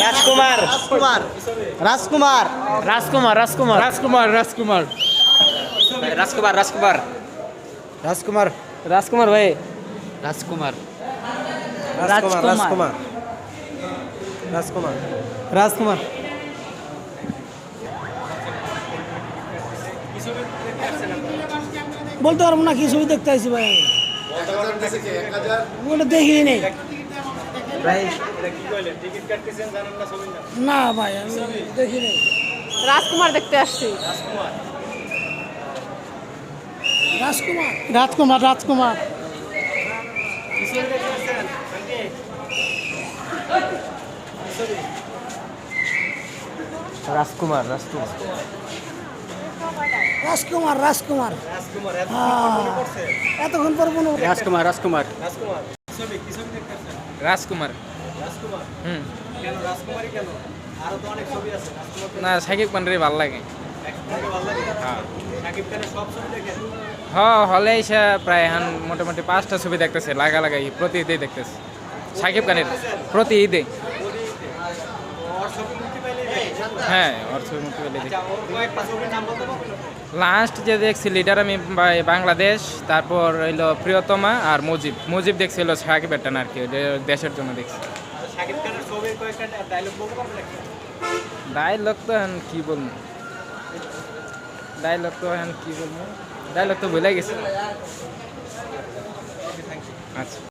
রাজকুমার রাজকুমার রাজকুমার রাজকুমার রাজকুমার রাজকুমার রাজকুমার রাজকুমার রাজকুমার রাজকুমার রাজকুমার ভাই রাজকুমার রাজকুমার রাজকুমার রাজকুমার বলতে পারব না কি ছবি দেখতে আসি ভাই ওটা দেখি না ভাই আমি দেখি নেই রাজকুমার দেখতে আসছি। রাজকুমার? রাজকুমার রাজকুমার। রাজকুমার রাজকুমার। রাজকুমার রাজকুমার। হ্যাঁ। এতক্ষণ পর মনে হলো। রাজকুমার রাজকুমার। রাজকুমার। হুম। না সাকিব খানের ভালো লাগে। হ্যাঁ। হলে এসে প্রায় এখন মোটামুটি পাঁচটা ছবি দেখতেছে লাগা লাগাই প্রতি ঈদে দেখতেছে। সাকিব খানের প্রতি ঈদে হ্যাঁ ওর ছবি মুক্তি পেলে লাস্ট যে দেখছি লিডার আমি বাংলাদেশ তারপর হইল প্রিয়তমা আর মুজিব। মুজিব দেখছি হলো সাকিবের টান আর কি দেশের জন্য দেখছি। ডায়লগ তো এখন কি বলব? ডায়লগ তো এখন কি বলব? ডায়লগ তো ভুলে গেছি। আচ্ছা।